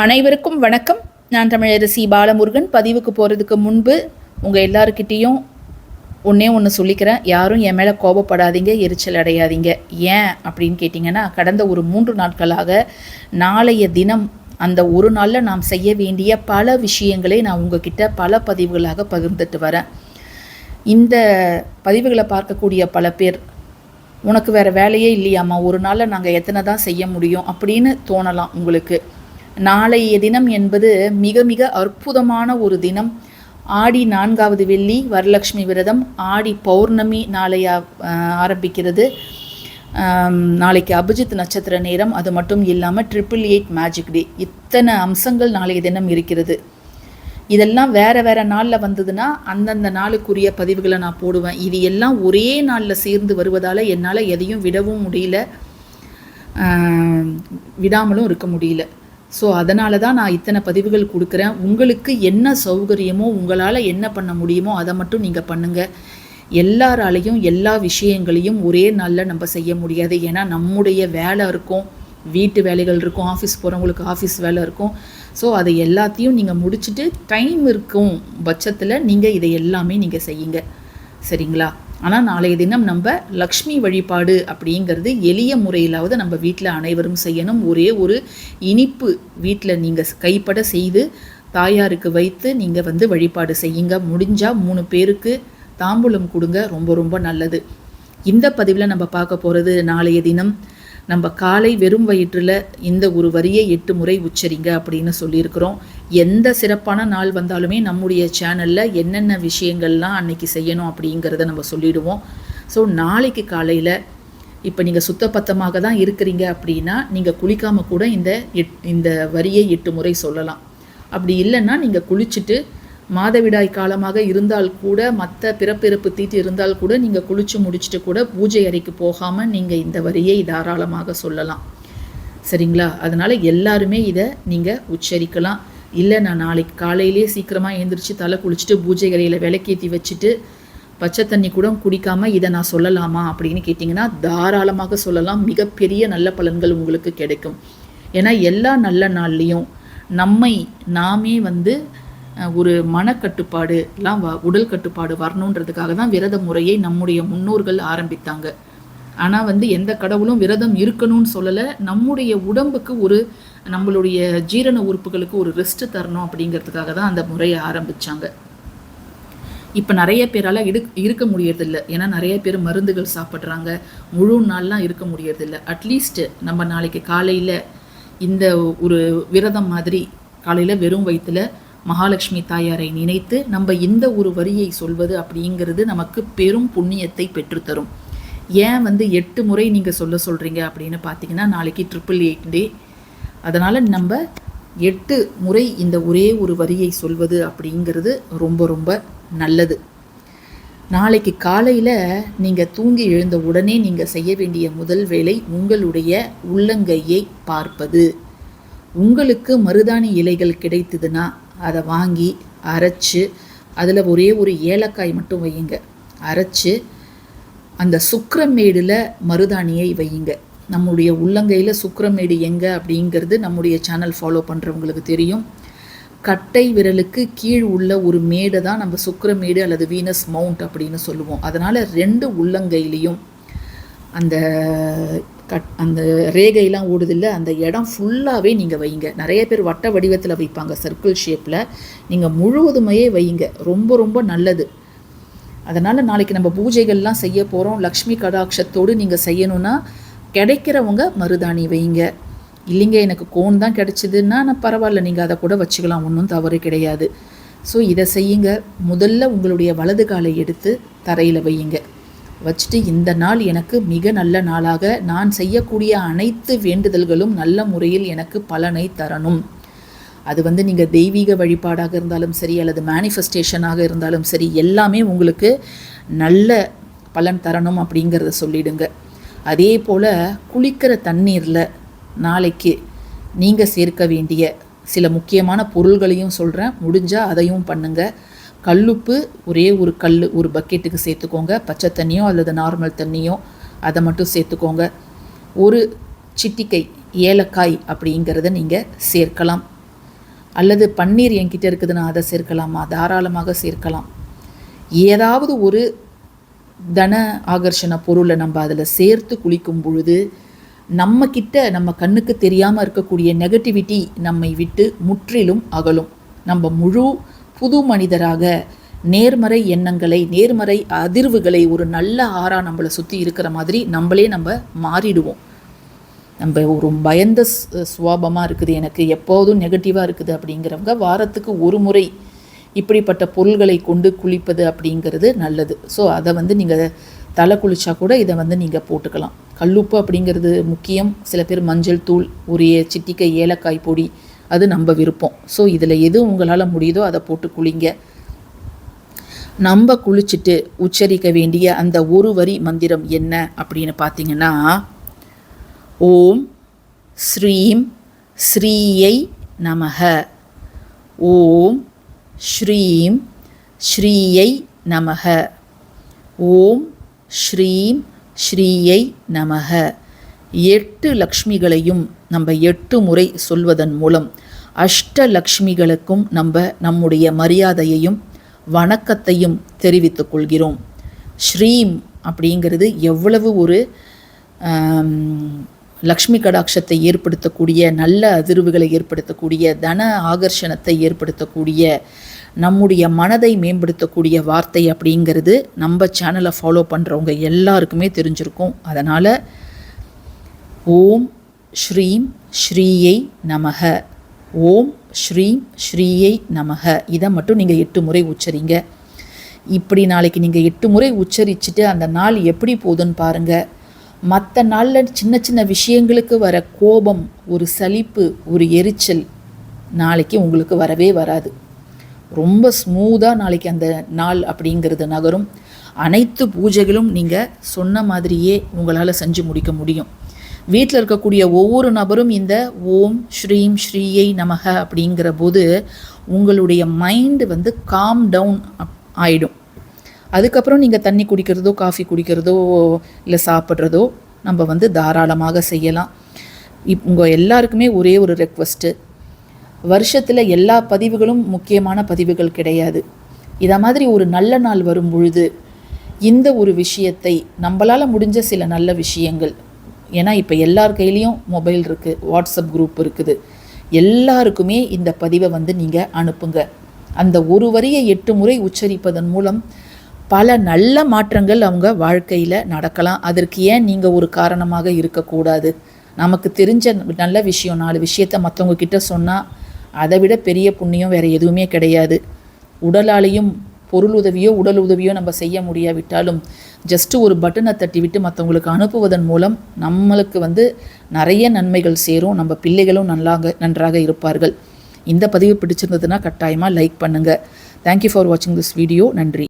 அனைவருக்கும் வணக்கம். நான் தமிழரசி பாலமுருகன். பதிவுக்கு போகிறதுக்கு முன்பு உங்கள் எல்லாருக்கிட்டேயும் ஒன்றே ஒன்று சொல்லிக்கிறேன். யாரும் என் மேலே கோபப்படாதீங்க எரிச்சல் அடையாதீங்க. ஏன் அப்படின்னு கேட்டிங்கன்னா கடந்த ஒரு மூன்று நாட்களாக நாளைய தினம் அந்த ஒரு நாளில் நாம் செய்ய வேண்டிய பல விஷயங்களை நான் உங்ககிட்ட பல பதிவுகளாக பகிர்ந்துட்டு வரேன். இந்த பதிவுகளை பார்க்கக்கூடிய பல பேர் உனக்கு வேறு வேலையே இல்லையாம்மா. ஒரு நாளில் நாங்கள் எத்தனை தான் செய்ய முடியும்? அப்படின்னு தோணலாம் உங்களுக்கு. நாளைய தினம் என்பது மிக மிக அற்புதமான ஒரு தினம். ஆடி நான்காவது வெள்ளி வரலட்சுமி விரதம் ஆடி பௌர்ணமி நாளைய ஆரம்பிக்கிறது. நாளைக்கு அபிஜித் நட்சத்திர நேரம் அது மட்டும் இல்லாமல் ட்ரிபிள் எயிட் மேஜிக் டே இத்தனை அம்சங்கள் நாளைய தினம் இருக்கிறது. இதெல்லாம் வேறு வேறு நாளில் வந்ததுன்னா அந்தந்த நாளுக்குரிய பதிவுகளை நான் போடுவேன். இது எல்லாம் ஒரே நாளில் சேர்ந்து வருவதால் என்னால் எதையும் விடவும் முடியல. விடாமலும் இருக்க முடியல. ஸோ அதனால தான் நான் இத்தனை பதிவுகள் கொடுக்குறேன். உங்களுக்கு என்ன சௌகரியமோ உங்களால் என்ன பண்ண முடியுமோ அதை மட்டும் நீங்கள் பண்ணுங்கள் எல்லாராலையும் எல்லா விஷயங்களையும் ஒரே நாளில் நம்ம செய்ய முடியாது. ஏன்னா நம்முடைய வேலை இருக்கும். வீட்டு வேலைகள் இருக்கும். ஆஃபீஸ் போகிறவங்களுக்கு ஆஃபீஸ் வேலை இருக்கும். ஸோ அதை எல்லாத்தையும் நீங்கள் முடிச்சுட்டு டைம் இருக்கும் பட்சத்தில் நீங்கள் இதை எல்லாமே நீங்கள் செய்யுங்க. சரிங்களா? ஆனால் நாளைய தினம் நம்ம லக்ஷ்மி வழிபாடு அப்படிங்கிறது எளிய முறையிலாவது நம்ம வீட்டில் அனைவரும் செய்யணும். ஒரே ஒரு இனிப்பு வீட்டில் நீங்கள் கைப்பட செய்து தாயாருக்கு வைத்து நீங்கள் வந்து வழிபாடு செய்யுங்க. முடிஞ்சால் மூணு பேருக்கு தாம்பூலம் கொடுங்க. ரொம்ப ரொம்ப நல்லது. இந்த பதிவில் நம்ம பார்க்க போகிறது நாளைய தினம் நம்ம காலை வெறும் வயிற்றில் இந்த ஒரு வரியை எட்டு முறை உச்சரிங்க அப்படின்னு சொல்லியிருக்கிறோம். எந்த சிறப்பான நாள் வந்தாலுமே நம்முடைய சேனலில் என்னென்ன விஷயங்கள்லாம் அன்னைக்கு செய்யணும் அப்படிங்கிறத நம்ம சொல்லிடுவோம். ஸோ நாளைக்கு காலையில் இப்போ நீங்கள் சுத்தப்பத்தமாக தான் இருக்கிறீங்க அப்படின்னா நீங்கள் குளிக்காமல் கூட இந்த எட் இந்த வரியை எட்டு முறை சொல்லலாம். அப்படி இல்லைன்னா நீங்கள் குளிச்சுட்டு மாதவிடாய் காலமாக இருந்தால் கூட மற்ற பிறப்பிறப்பு தீட்டு இருந்தால் கூட நீங்கள் குளிச்சு முடிச்சுட்டு கூட பூஜை அறைக்கு போகாமல் நீங்கள் இந்த வரியை தாராளமாக சொல்லலாம். சரிங்களா? அதனால் எல்லாருமே இதை நீங்கள் உச்சரிக்கலாம். இல்லை நான் நாளைக்கு காலையிலே சீக்கிரமாக எழுந்திரிச்சு தலை குளிச்சுட்டு பூஜை கரையில் விளக்கேற்றி வச்சுட்டு பச்சை தண்ணி கூட குடிக்காமல் இதை நான் சொல்லலாமா அப்படின்னு கேட்டிங்கன்னா தாராளமாக சொல்லலாம். மிகப்பெரிய நல்ல பலன்கள் உங்களுக்கு கிடைக்கும். ஏன்னா எல்லா நல்ல நாள்லேயும் நம்மை நாமே வந்து ஒரு மனக்கட்டுப்பாடுலாம் வ உடல் கட்டுப்பாடு வரணுன்றதுக்காக தான் விரத முறையை நம்முடைய முன்னோர்கள் ஆரம்பித்தாங்க. ஆனால் வந்து எந்த கடவுளும் விரதம் இருக்கணும்னு சொல்லலை. நம்முடைய உடம்புக்கு ஒரு நம்மளுடைய ஜீரண உறுப்புகளுக்கு ஒரு ரெஸ்ட் தரணும் அப்படிங்கிறதுக்காக தான் அந்த முறையை ஆரம்பிச்சாங்க. இப்போ நிறைய பேரால் இடு இருக்க முடியறதில்ல. ஏன்னா நிறைய பேர் மருந்துகள் சாப்பிட்றாங்க. முழு நாள்லாம் இருக்க முடியறதில்ல. அட்லீஸ்ட் நம்ம நாளைக்கு காலையில் இந்த ஒரு விரதம் மாதிரி காலையில் வெறும் வயிற்றில் மகாலட்சுமி தாயாரை நினைத்து நம்ம இந்த ஒரு வரியை சொல்வது அப்படிங்கிறது நமக்கு பெரும் புண்ணியத்தை பெற்றுத்தரும். ஏன் வந்து எட்டு முறை நீங்கள் சொல்ல சொல்கிறீங்க அப்படின்னு பார்த்தீங்கன்னா நாளைக்கு ட்ரிபிள் எயிட் டே அதனால் நம்ம எட்டு முறை இந்த ஒரே ஒரு வரியை சொல்வது அப்படிங்கிறது ரொம்ப ரொம்ப நல்லது. நாளைக்கு காலையில் நீங்கள் தூங்கி எழுந்த உடனே நீங்கள் செய்ய வேண்டிய முதல் வேலை உங்களுடைய உள்ளங்கையை பார்ப்பது. உங்களுக்கு மருதாணி இலைகள் கிடைத்ததுன்னா அதை வாங்கி அரைச்சு அதில் ஒரே ஒரு ஏலக்காய் மட்டும் வையுங்க. அரைச்சு அந்த சுக்கரமேடில் மருதாணியை வையுங்க. நம்முடைய உள்ளங்கையில் சுக்கரமேடு எங்கே அப்படிங்கிறது நம்முடைய சேனல் ஃபாலோ பண்ணுறவங்களுக்கு தெரியும். கட்டை விரலுக்கு கீழ் உள்ள ஒரு மேடை தான் நம்ம சுக்கரமேடு அல்லது வீனஸ் மவுண்ட் அப்படின்னு சொல்லுவோம். அதனால் ரெண்டு உள்ளங்கையிலையும் அந்த கட் அந்த ரேகையெல்லாம் ஓடுதில்ல அந்த இடம் ஃபுல்லாகவே நீங்கள் வைங்க நிறைய பேர் வட்ட வடிவத்தில் வைப்பாங்க சர்க்கிள் ஷேப்பில் நீங்கள் முழுவதுமையே வைங்க ரொம்ப ரொம்ப நல்லது. அதனால் நாளைக்கு நம்ம பூஜைகள்லாம் செய்ய போகிறோம் லக்ஷ்மி கடாட்சத்தோடு நீங்கள் செய்யணும்னா கிடைக்கிறவங்க மருதாணி வைங்க. இல்லைங்க எனக்கு கோன் தான் கிடைச்சிதுன்னா நான் பரவாயில்ல நீங்கள் அதை கூட வச்சுக்கலாம். ஒன்றும் தவறு கிடையாது. ஸோ இதை செய்யுங்க. முதல்ல உங்களுடைய வலது காலை எடுத்து தரையில் வையுங்க. வச்சுட்டு இந்த நாள் எனக்கு மிக நல்ல நாளாக நான் செய்யக்கூடிய அனைத்து வேண்டுதல்களும் நல்ல முறையில் எனக்கு பலனை தரணும். அது வந்து நீங்கள் தெய்வீக வழிபாடாக இருந்தாலும் சரி அல்லது மேனிஃபெஸ்டேஷனாக இருந்தாலும் சரி எல்லாமே உங்களுக்கு நல்ல பலன் தரணும் அப்படிங்கிறத சொல்லிடுங்க. அதே போல் குளிக்கிற தண்ணீரில் நாளைக்கு நீங்கள் சேர்க்க வேண்டிய சில முக்கியமான பொருள்களையும் சொல்கிறேன் முடிஞ்சால் அதையும் பண்ணுங்கள் கல்லுப்பு ஒரே ஒரு கல் ஒரு பக்கெட்டுக்கு சேர்த்துக்கோங்க. பச்சை தண்ணியோ அல்லது நார்மல் தண்ணியோ அதை மட்டும் சேர்த்துக்கோங்க. ஒரு சிட்டிக்கை ஏலக்காய் அப்படிங்கிறத நீங்கள் சேர்க்கலாம். அல்லது பன்னீர் என்கிட்ட இருக்குதுன்னா அதை சேர்க்கலாமா? தாராளமாக சேர்க்கலாம். ஏதாவது ஒரு தன ஆகர்ஷண பொருளை நம்ம அதில் சேர்த்து குளிக்கும் பொழுது நம்ம நம்ம கண்ணுக்கு தெரியாமல் இருக்கக்கூடிய நெகட்டிவிட்டி நம்மை விட்டு முற்றிலும் அகலும். நம்ம முழு புது மனிதராக நேர்மறை எண்ணங்களை நேர்மறை அதிர்வுகளை ஒரு நல்ல ஆறா நம்மளை சுற்றி இருக்கிற மாதிரி நம்மளே நம்ம மாறிடுவோம். நம்ம ஒரு பயந்த சுவாபமாக இருக்குது எனக்கு எப்போதும் நெகட்டிவாக இருக்குது அப்படிங்கிறவங்க வாரத்துக்கு ஒரு முறை இப்படிப்பட்ட பொருள்களை கொண்டு குளிப்பது அப்படிங்கிறது நல்லது. ஸோ அதை வந்து நீங்கள் தலை குளிச்சா கூட இதை வந்து நீங்கள் போட்டுக்கலாம். கல்லுப்பு அப்படிங்கிறது முக்கியம். சில பேர் மஞ்சள் தூள் ஒரு சிட்டிக்கை ஏலக்காய் பொடி அது நம்ம விருப்பம். ஸோ இதில் எது உங்களால் முடியுதோ அதை போட்டு குளிங்க. நம்ம குளிச்சுட்டு உச்சரிக்க வேண்டிய அந்த ஒரு வரி மந்திரம் என்ன அப்படின்னு பார்த்தீங்கன்னா ஓம் ஸ்ரீம் ஸ்ரீயை நமக. ஓம் ஸ்ரீம் ஸ்ரீயை நமக. ஓம் ஸ்ரீம் ஸ்ரீயை நமக. எட்டு லக்ஷ்மிகளையும் நம்ம எட்டு முறை சொல்வதன் மூலம் அஷ்டலக்ஷ்மிகளுக்கும் நம்ம நம்முடைய மரியாதையையும் வணக்கத்தையும் தெரிவித்துக் கொள்கிறோம். ஸ்ரீம் அப்படிங்கிறது எவ்வளவு ஒரு லக்ஷ்மி கடாட்சத்தை ஏற்படுத்தக்கூடிய நல்ல அதிர்வுகளை ஏற்படுத்தக்கூடிய தன ஆகர்ஷணத்தை ஏற்படுத்தக்கூடிய நம்முடைய மனதை மேம்படுத்தக்கூடிய வார்த்தை அப்படிங்கிறது நம்ம சேனலை ஃபாலோ பண்ணுறவங்க எல்லாருக்குமே தெரிஞ்சிருக்கும். அதனால் ஓம் ஸ்ரீம் ஸ்ரீயை நமக. ஓம் ஸ்ரீம் ஸ்ரீயை நமக. இதை மட்டும் நீங்கள் எட்டு முறை உச்சரிங்க. இப்படி நாளைக்கு நீங்கள் எட்டு முறை உச்சரிச்சுட்டு அந்த நாள் எப்படி போகுதுன்னு பாருங்கள் மற்ற நாளில் சின்ன சின்ன விஷயங்களுக்கு வர கோபம் ஒரு சலிப்பு ஒரு எரிச்சல் நாளைக்கு உங்களுக்கு வரவே வராது. ரொம்ப ஸ்மூத்தாக நாளைக்கு அந்த நாள் அப்படிங்கிறது நகரும். அனைத்து பூஜைகளும் நீங்கள் சொன்ன மாதிரியே உங்களால் செஞ்சு முடிக்க முடியும். வீட்டில் இருக்கக்கூடிய ஒவ்வொரு நபரும் இந்த ஓம் ஸ்ரீம் ஸ்ரீயை நமக அப்படிங்கிற போது உங்களுடைய மைண்டு வந்து காம் டவுன் ஆயிடும். அதுக்கப்புறம் நீங்கள் தண்ணி குடிக்கிறதோ காஃபி குடிக்கிறதோ இல்லை சாப்பிட்றதோ நம்ம வந்து தாராளமாக செய்யலாம். இப் உங்கள் எல்லாருக்குமே ஒரே ஒரு ரெக்வஸ்ட்டு வருஷத்தில் எல்லா பதிவுகளும் முக்கியமான பதிவுகள் கிடையாது. இதை மாதிரி ஒரு நல்ல நாள் வரும் பொழுது இந்த ஒரு விஷயத்தை நம்மளால் முடிஞ்ச சில நல்ல விஷயங்கள் ஏன்னா இப்போ எல்லார் கையிலையும் மொபைல் இருக்குது வாட்ஸ்அப் குரூப் இருக்குது. எல்லாருக்குமே இந்த பதிவை வந்து நீங்கள் அனுப்புங்க. அந்த ஒரு வரியை எட்டு முறை உச்சரிப்பதன் மூலம் பல நல்ல மாற்றங்கள் அவங்க வாழ்க்கையில் நடக்கலாம். அதற்கு ஏன் நீங்கள் ஒரு காரணமாக இருக்கக்கூடாது? நமக்கு தெரிஞ்ச நல்ல விஷயம் நாலு விஷயத்த மற்றவங்க கிட்ட சொன்னால் அதை விட பெரிய புண்ணியம் வேறு எதுவுமே கிடையாது. உடலாலையும் பொருள் உதவியோ உடல் உதவியோ நம்ம செய்ய முடியாவிட்டாலும் ஜஸ்ட்டு ஒரு பட்டனை தட்டி விட்டு மற்றவங்களுக்கு அனுப்புவதன் மூலம் நம்மளுக்கு வந்து நிறைய நன்மைகள் சேரும். நம்ம பிள்ளைகளும் நல்லாக நன்றாக இருப்பார்கள். இந்த பதிவு பிடிச்சிருந்ததுன்னா கட்டாயமாக லைக் பண்ணுங்கள் தேங்க்யூ ஃபார் வாட்சிங் திஸ் வீடியோ நன்றி.